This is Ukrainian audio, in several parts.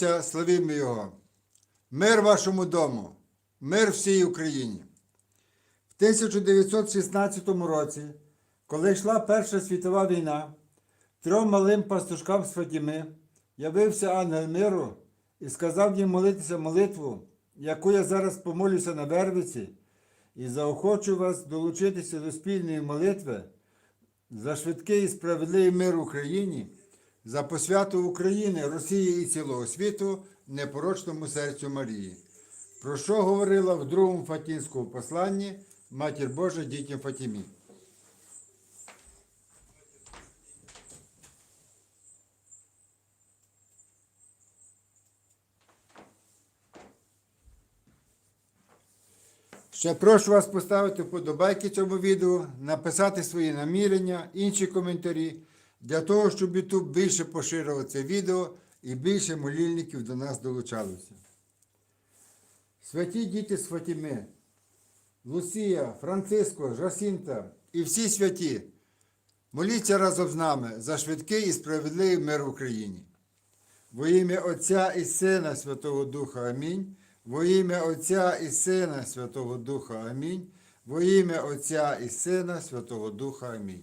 Славімо Його. Мир вашому дому, мир всій Україні. В 1916 році, коли йшла Перша світова війна, трьом малим пастушкам з Фатіми явився ангел миру і сказав їм молитися молитву, яку я зараз помолюся на Вервиці, і заохочу вас долучитися до спільної молитви за швидкий і справедливий мир Україні, за посвяту України, Росії і цілого світу непорочному серцю Марії. Про що говорила в другому Фатінському посланні Матір Божа дітям Фатімі. Ще прошу вас поставити вподобайки цьому відео, написати свої намірення, інші коментарі, для того, щоб YouTube більше поширював це відео і більше молільників до нас долучалося. Святі діти з Фатіми, Лусія, Франциско, Жасінта і всі святі, моліться разом з нами за швидкий і справедливий мир в Україні. Во ім'я Отця і Сина Святого Духа Амінь. Во ім'я Отця і Сина Святого Духа Амінь. Во ім'я Отця і Сина Святого Духа Амінь.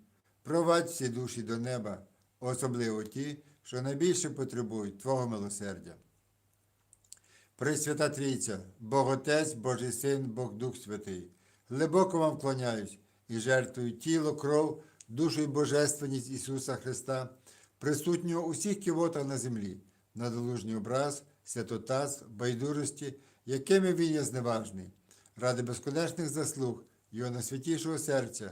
провадь всі душі до неба, особливо ті, що найбільше потребують Твого милосердя. Пресвята Трійця, Бог Отець, Божий Син, Бог Дух Святий, глибоко вам вклоняюсь і жертвую тіло, кров, душу і божественність Ісуса Христа, присутнього у всіх кивотах на землі, надолужній образ, святотаз, байдужості, якими він є зневажний, ради безконечних заслуг Його найсвятішого серця